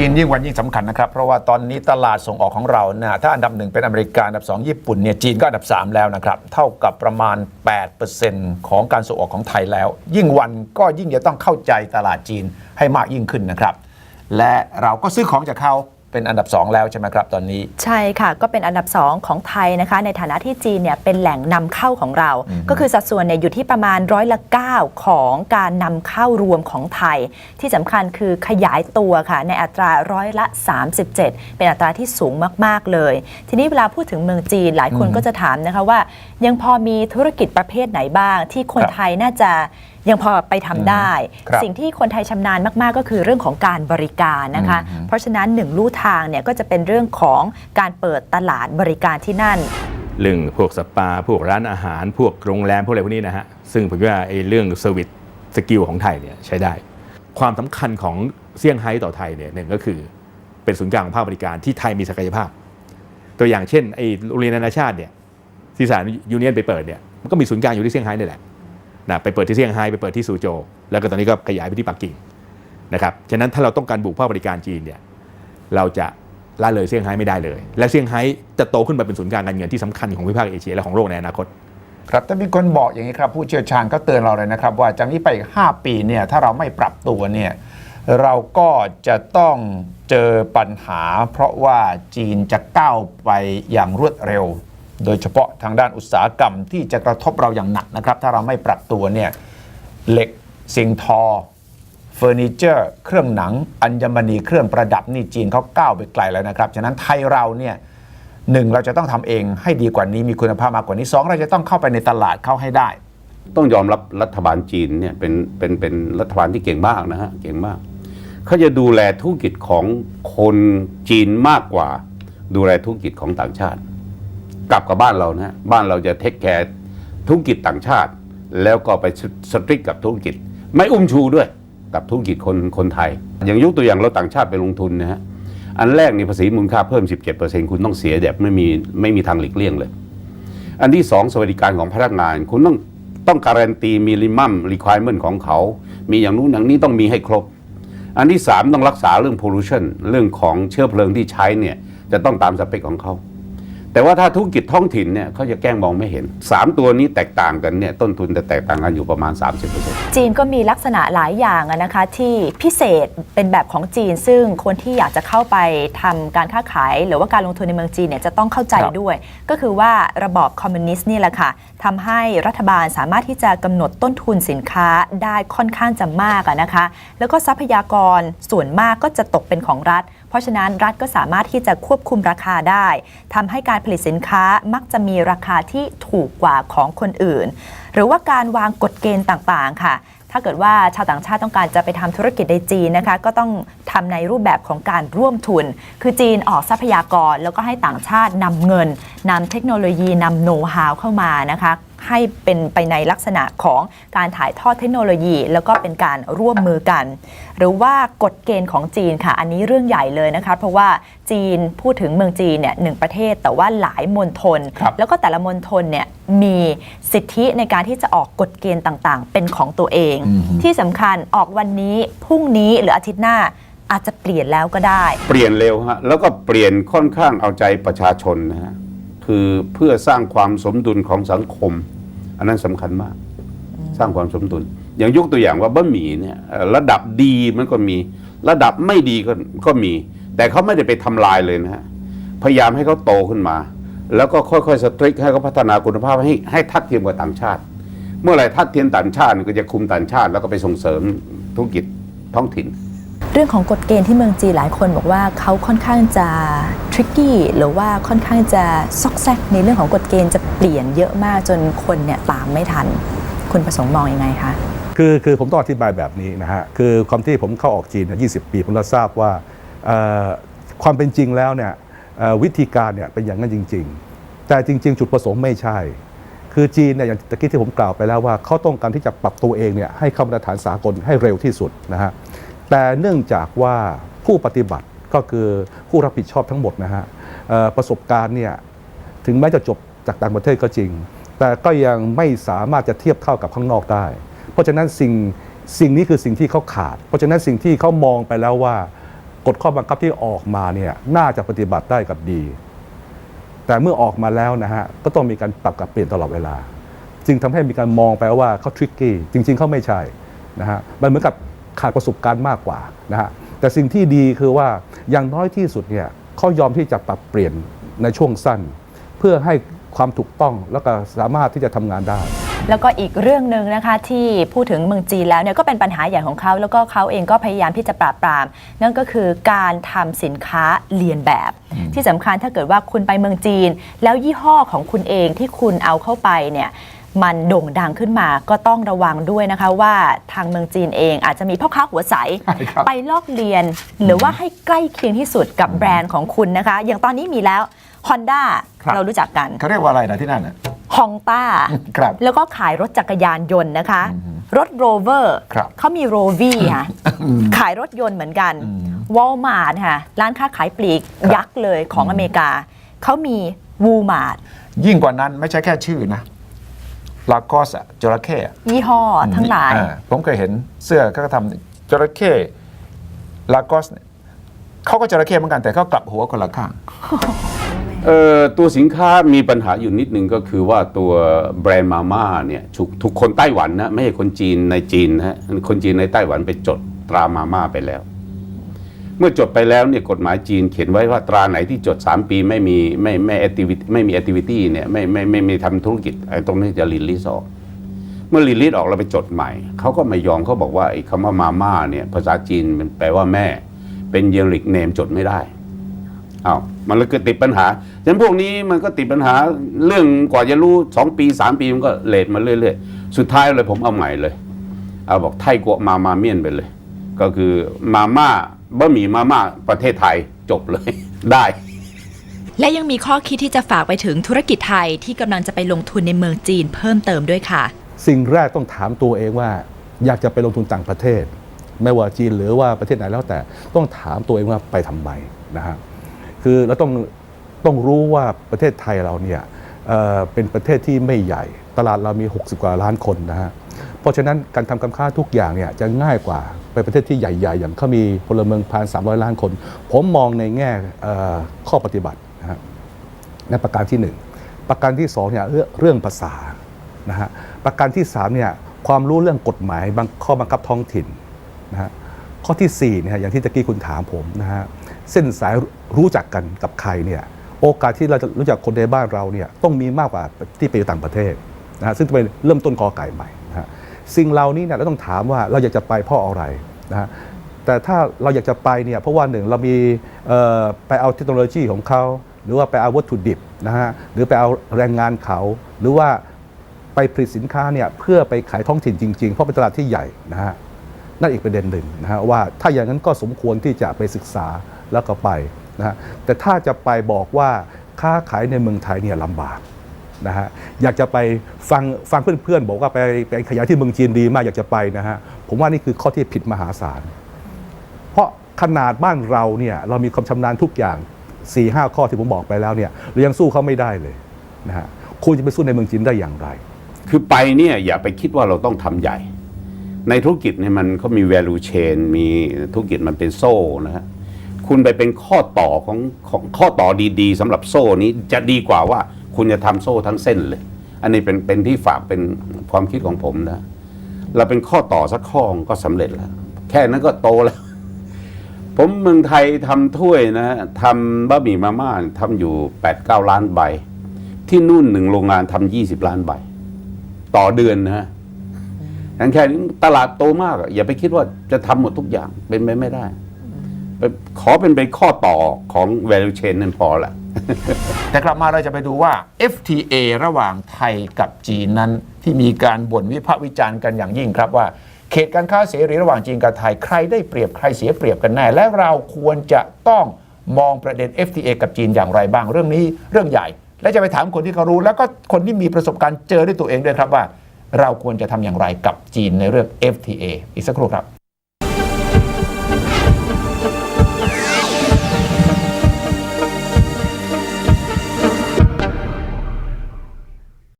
จีนยิ่งวันยิ่งสำคัญนะครับ เพราะว่าตอนนี้ตลาดส่งออกของเรานะถ้าอันดับหนึ่งเป็นอเมริกาอันดับสองญี่ปุ่นเนี่ยจีนก็อันดับ 3 แล้วนะครับ เท่ากับประมาณ 8%ของการส่งออกของไทยแล้ว ยิ่งวันก็ยิ่งจะต้องเข้าใจตลาดจีนให้มากยิ่งขึ้นนะครับ และเราก็ซื้อของจากเขา เป็นอันดับ 2 แล้วใช่ไหมครับตอนนี้ ใช่ค่ะ ก็เป็นอันดับ 2 ของไทยนะคะ ในฐานะที่จีนเนี่ยเป็นแหล่งนำเข้าของเรา ก็คือสัดส่วนเนี่ยอยู่ที่ประมาณร้อยละ9ของการนำเข้ารวมของไทย ที่สำคัญคือขยายตัวค่ะ ในอัตราร้อยละ 37 เป็นอัตราที่สูงมาก ๆ เลย ทีนี้เวลาพูดถึงเมืองจีนหลายคนก็จะถามนะคะว่า ยังพอมีธุรกิจประเภทไหนบ้าง ที่คนครับไทยน่าจะยังพอไปทำได้ ครับสิ่งที่คนไทยชำนาญมาก ๆ ก็คือเรื่องของการบริการนะคะเพราะฉะนั้นหนึ่งลู่ทางเนี่ยก็จะเป็นเรื่องของการเปิดตลาดบริการที่นั่น เรื่องพวกสปา พวกร้านอาหาร พวกโรงแรม พวกอะไรพวกนี้นะฮะ ซึ่งผมว่าไอ้เรื่องเซอร์วิสสกิลของไทยเนี่ยใช้ได้ ความสำคัญของเซี่ยงไฮ้ต่อไทยเนี่ยหนึ่งก็คือเป็นศูนย์กลางของภาคบริการที่ไทยมีศักยภาพ ตัวอย่างเช่นไอ้โรงเรียนนานาชาติเนี่ยที่สารยูเนียนไปเปิดเนี่ยมันก็มีศูนย์กลางอยู่ที่เซี่ยงไฮ้นี่แหละ นะไปเปิดที่เซี่ยงไฮ้ไปเปิดที่ซูโจ แล้วก็ตอนนี้ก็ขยายไปที่ปักกิ่งนะครับฉะนั้นถ้าเราต้องการบุกภาคบริการจีนเนี่ยเราจะละเลยเซี่ยงไฮ้ไม่ได้เลย และเซี่ยงไฮ้จะโตขึ้นมาเป็นศูนย์กลางการเงินที่สำคัญของภูมิภาคเอเชียและของโลกในอนาคตครับแต่มีคนบอกอย่างนี้ครับผู้เชี่ยวชาญก็เตือนเราเลยนะครับ ว่าจากนี้ไปอีก5ปีเนี่ยถ้าเราไม่ปรับตัวเนี่ยเราก็จะต้องเจอปัญหา เพราะว่าจีนจะก้าวไปอย่างรวดเร็ว โดยเฉพาะทางด้านอุตสาหกรรมที่จะกระทบเราอย่างหนักนะครับ ถ้าเราไม่ปรับตัวเนี่ยเหล็กสิ่งทอเฟอร์นิเจอร์ เครื่องหนัง อัญมณีเครื่องประดับนี่จีนเขาก้าวไปไกลแล้วนะครับ ฉะนั้นไทยเราเนี่ยหนึ่งเราจะต้องทำเองให้ดีกว่านี้มีคุณภาพมากกว่านี้สองเราจะต้องเข้าไปในตลาดเข้าให้ได้ ต้องยอมรับรัฐบาลจีนเนี่ยเป็นเป็นเป็นรัฐบาลที่เก่งมากนะฮะเก่งมากเขาจะดูแลธุรกิจของคนจีนมากกว่า ดูแลธุรกิจของต่างชาติ กลับกับบ้านเรานะบ้านเราจะเทคแคร์ธุรกิจต่างชาติ แล้วก็ไปสตริกกับธุรกิจ ไม่อุ้มชูด้วยกับธุรกิจคนคนไทย อย่างยกตัวอย่างเราต่างชาติไปลงทุนนะฮะอันแรกนี่ภาษีมูลค่าเพิ่ม 17%คุณต้องเสียแบบไม่มีไม่มีทางหลีกเลี่ยงเลย อันที่สองสวัสดิการของพนักงาน คุณต้องต้องการันตีมินิมัมรีคว i เมนต์ของเขา มีอย่างนู้นอย่างนี้ต้องมีให้ครบ อันที่สามต้องรักษาเรื่อง pollution เรื่องของเชื้อเพลิงที่ใช้เนี่ยจะต้องตามสเปคของเขา แต่ว่าถ้าธุรกิจท้องถิ่นเนี่ยเขาจะแกล้งมองไม่เห็น 3 ตัวนี้แตกต่างกันเนี่ยต้นทุนจะแตกต่างกันอยู่ประมาณ 30%จีนก็มีลักษณะหลายอย่างนะคะที่พิเศษเป็นแบบของจีน ซึ่งคนที่อยากจะเข้าไปทำการค้าขาย หรือว่าการลงทุนในเมืองจีนเนี่ยจะต้องเข้าใจด้วย ก็คือว่าระบอบคอมมิวนิสต์นี่แหละค่ะทำให้รัฐบาลสามารถที่จะกำหนดต้นทุนสินค้าได้ค่อนข้างจะมากะนะคะ แล้วก็ทรัพยากรส่วนมากก็จะตกเป็นของรัฐเพราะฉะนั้นรัฐก็สามารถที่จะควบคุมราคาได้ทำให้การผลิตสินค้ามักจะมีราคาที่ถูกกว่าของคนอื่น หรือว่าการวางกฎเกณฑ์ต่างๆ ค่ะถ้าเกิดว่าชาวต่างชาติต้องการจะไปทำธุรกิจในจีนนะคะ ก็ต้องทำในรูปแบบของการร่วมทุน คือจีนออกทรัพยากร แล้วก็ให้ต่างชาตินำเงินนำเทคโนโลยีนำโน้ตฮาวเข้ามานะคะ ให้เป็นไปในลักษณะของการถ่ายทอดเทคโนโลยี แล้วก็เป็นการร่วมมือกัน หรือว่ากฎเกณฑ์ของจีนค่ะ อันนี้เรื่องใหญ่เลยนะคะ เพราะว่าจีนพูดถึงเมืองจีนเนี่ยหนึ่งประเทศแต่ว่าหลายมณฑลครับแล้วก็แต่ละมณฑลเนี่ยมีสิทธิในการที่จะออกกฎเกณฑ์ต่างๆ เป็นของตัวเอง ที่สำคัญออกวันนี้พรุ่งนี้หรืออาทิตย์หน้าอาจจะเปลี่ยนแล้วก็ได้ เปลี่ยนเร็วฮะแล้วก็เปลี่ยนค่อนข้างเอาใจประชาชนนะฮะคือเพื่อสร้างความสมดุลของสังคม อันนั้นสำคัญมาก สร้างความสมดุลอย่างยกตัวอย่างว่าบะหมี่เนี่ยเอ่อระดับดีมันก็มี ระดับไม่ดีก็ก็มี แต่เขาไม่ได้ไปทำลายเลยนะฮะพยายามให้เขาโตขึ้นมา แล้วก็ค่อยๆสตริกให้เขาพัฒนาคุณภาพให้ให้ทัดเทียมกับต่างชาติ เมื่อไหรทัดเทียมต่างชาติก็จะคุมต่างชาติ แล้วก็ไปส่งเสริมธุรกิจท้องถิ่น เรื่องของกฎเกณฑ์ที่เมืองจีนหลายคนบอกว่าเขาค่อนข้างจะทริกกี้หรือว่าค่อนข้างจะซอกแซกในเรื่องของกฎเกณฑ์จะเปลี่ยนเยอะมากจนคนเนี่ยตามไม่ทัน คุณประสงค์มองยังไงคะคือคือผมต้องอธิบายแบบนี้นะฮะคือความที่ผมเข้าออกจีนเนี่ย20 ปี ผมก็ทราบว่าความเป็นจริงแล้วเนี่ยวิธีการเนี่ยเป็นอย่างนั้นจริง ๆ แต่จริง ๆ จุดประสงค์ไม่ใช่ คือจีนเนี่ยอย่างตะกี้ที่ผมกล่าวไปแล้วว่าเขาต้องการที่จะปรับตัวเองเนี่ยให้เข้ามาตรฐานสากลให้เร็วที่สุดนะฮะ แต่เนื่องจากว่าผู้ปฏิบัติก็คือผู้รับผิดชอบทั้งหมดนะฮะประสบการณ์เนี่ยถึงแม้จะจบจากต่างประเทศก็จริง แต่ก็ยังไม่สามารถจะเทียบเท่ากับข้างนอกได้ เพราะฉะนั้นสิ่งสิ่งนี้คือสิ่งที่เขาขาด เพราะฉะนั้นสิ่งที่เขามองไปแล้วว่ากฎข้อบังคับที่ออกมาเนี่ยน่าจะปฏิบัติได้กับดี แต่เมื่อออกมาแล้วนะฮะก็ต้องมีการปรับกับเปลี่ยนตลอดเวลา จึงทำให้มีการมองไปว่าเขาทริกกี้จริง ๆเขาไม่ใช่นะฮะมันเหมือนกับ ขาดประสบการณ์มากกว่านะฮะแต่สิ่งที่ดีคือว่าอย่างน้อยที่สุดเนี่ยเขายอมที่จะปรับเปลี่ยนในช่วงสั้น เพื่อให้ความถูกต้องแล้วก็สามารถที่จะทำงานได้ แล้วก็อีกเรื่องหนึ่งนะคะที่พูดถึงเมืองจีนแล้วเนี่ยก็เป็นปัญหาใหญ่ของเขาแล้วก็เขาเองก็พยายามที่จะปราบปราม นั่นก็คือการทำสินค้าเลียนแบบ ที่สำคัญถ้าเกิดว่าคุณไปเมืองจีน แล้วยี่ห้อของคุณเองที่คุณเอาเข้าไปเนี่ย มันโด่งดังขึ้นมาก็ต้องระวังด้วยนะคะว่าทางเมืองจีนเองอาจจะมีพ่อค้าหัวใสใช่ครับไปลอกเลียน หรือว่าให้ใกล้เคียงที่สุดกับแบรนด์ของคุณนะคะ อย่างตอนนี้มีแล้ว Honda ครับเรารู้จักกันเขาเรียกว่าอะไรนะที่นั่นน่ะฮองต้าครับแล้วก็ขายรถจักรยานยนต์นะคะ รถโรเวอร์ครับเขามีโรวี่ค่ะขายรถยนต์เหมือนกันวอลมาร์ทค่ะร้านค้าขายปลีกยักษ์เลยของอเมริกาเขามีวูมาร์ทยิ่งกว่านั้นไม่ใช่แค่ชื่อนะ ลากอสจระเข้อะยี่ห้อทั้งหลาย อ่ผมเคยเห็นเสื้อเขาก็ทำจระเข้ลากอสเนี่ยเขาก็จระเข้เหมือนกันแต่เขากลับหัวคนละข้าง เอ่อตัวสินค้ามีปัญหาอยู่นิดนึงก็คือว่าตัวแบรนด์มาม่าเนี่ยถูกถูกคนไต้หวันนะไม่ใช่คนจีนในจีนนะฮะคนจีนในไต้หวันไปจดตรามาม่าไปแล้ว เมื่อจดไปแล้วเนี่ยกฎหมายจีนเขียนไว้ว่าตราไหนที่จด 3 ปีไม่มีไม่ไม่แอคทิวิตไม่มีแอคทิวิตี้เนี่ยไม่ไม่ไม่ไม่ทำธุรกิจไอ้ตรงนี้จะรีลิสออก เมื่อรีลิสออกแล้วไปจดใหม่ เขาก็ไม่ยอมเขาบอกว่าไอ้คำว่ามาม่าเนี่ยภาษาจีนมันแปลว่าแม่ เป็นเยลิกเนมจดไม่ได้อ้าวมันเลยเกิดติดปัญหาฉะนั้นพวกนี้มันก็ติดปัญหาเรื่องกว่าจะรู้สองปีสามปีมันก็เลทมาเรื่อยๆ สุดท้ายเลยผมเอาใหม่เลย เอาบอกไทยกัวมามาเมียนไปเลย ก็คือมาม่า บะหมี่มาม่าประเทศไทยจบเลย ได้ และยังมีข้อคิดที่จะฝากไปถึงธุรกิจไทยที่กำลังจะไปลงทุนในเมืองจีนเพิ่มเติมด้วยค่ะ สิ่งแรกต้องถามตัวเองว่า อยากจะไปลงทุนต่างประเทศ ไม่ว่าจีนหรือว่าประเทศไหนแล้วแต่ ต้องถามตัวเองว่าไปทำไมนะฮะคือเราต้องต้องรู้ว่าประเทศไทยเราเนี่ยเอ่อเป็นประเทศที่ไม่ใหญ่ ตลาดเรามี 60 กว่าล้านคนนะฮะ เพราะฉะนั้นการทำการค้าทุกอย่างเนี่ยจะง่ายกว่าไปประเทศที่ใหญ่ ๆ อย่างเขามีพลเมืองพันสามร้อยล้านคน ผมมองในแง่ข้อปฏิบัตินะฮะในประการที่หนึ่งประการที่สองเนี่ยเรื่องภาษานะฮะประการที่สามเนี่ยความรู้เรื่องกฎหมายบางข้อบังคับท้องถิ่นนะฮะข้อที่สี่เนี่ยอย่างที่ตะกี้คุณถามผมนะฮะเส้นสายรู้จักกันกับใครเนี่ยโอกาสที่เราจะรู้จักคนในบ้านเราเนี่ยต้องมีมากกว่าที่ไปอยู่ต่างประเทศนะฮะซึ่งเป็นเริ่มต้นกอไก่ใหม่ สิ่งเหล่านี้เนี่ยเราต้องถามว่าเราอยากจะไปเพราะอะไรนะฮะแต่ถ้าเราอยากจะไปเนี่ยเพราะว่าหนึ่งเรามีไปเอาเทคโนโลยีของเขาหรือว่าไปเอาวัตถุดิบนะฮะหรือไปเอาแรงงานเขา หรือว่าไปผลิตสินค้าเนี่ยเพื่อไปขายท้องถิ่นจริง ๆ เพราะเป็นตลาดที่ใหญ่นะฮะนั่นอีกประเด็นหนึ่งนะฮะว่าถ้าอย่างนั้นก็สมควรที่จะไปศึกษาแล้วก็ไปนะฮะแต่ถ้าจะไปบอกว่าค้าขายในเมืองไทยเนี่ยลำบาก นะฮะอยากจะไปฟังฟังเพื่อนๆ บอกว่าไปไปขยายที่เมืองจีนดีมากอยากจะไปนะฮะผมว่านี่คือข้อที่ผิดมหาศาล เพราะขนาดบ้านเราเนี่ยเรามีความชำนาญทุกอย่าง4ีหข้อที่ผมบอกไปแล้วเนี่ยเรายังสู้เขาไม่ได้เลยนะฮะคุณจะไปสู้ในเมืองจีนได้อย่างไร คือไปเนี่ยอย่าไปคิดว่าเราต้องทำใหญ่ ในธุรกิจเนี่ยมันเขามี value chain มีธุรกิจมันเป็นโซ่นะฮะคุณไปเป็นข้อต่อของของข้อต่อดีๆสำหรับโซ่นี้จะดีกว่าว่า คุณจะทำโซ่ทั้งเส้นเลย อันนี้เป็นเป็นที่ฝากเป็นความคิดของผมนะ เราเป็นข้อต่อสักข้อก็สำเร็จแล้ว แค่นั้นก็โตแล้ว ผมเมืองไทยทำถ้วยนะทำบะหมี่มาม่าทำอยู่8ปดเก้าล้านใบ ที่นู่นหนึ่งโรงงานทำยี่สิบล้านใบ ต่อเดือนนะฮะงั้นแค่นี้ตลาดโตมากอะอย่าไปคิดว่าจะทำหมดทุกอย่างเป็นไปไม่ได้ขอเป็นเป็นข้อต่อของ value chain นั่นพอละ แต่กลับมาเราจะไปดูว่า FTA ระหว่างไทยกับจีนนั้น ที่มีการบ่นวิพากษ์วิจารณ์กันอย่างยิ่งครับว่า เขตการค้าเสรีระหว่างจีนกับไทยใครได้เปรียบใครเสียเปรียบกันแน่ และเราควรจะต้องมองประเด็น FTA กับจีนอย่างไรบ้างเรื่องนี้เรื่องใหญ่ และจะไปถามคนที่เขารู้ แล้วก็คนที่มีประสบการณ์เจอด้วยตัวเองด้วยครับว่า เราควรจะทำอย่างไรกับจีนในเรื่อง FTA อีกสักครู่ครับ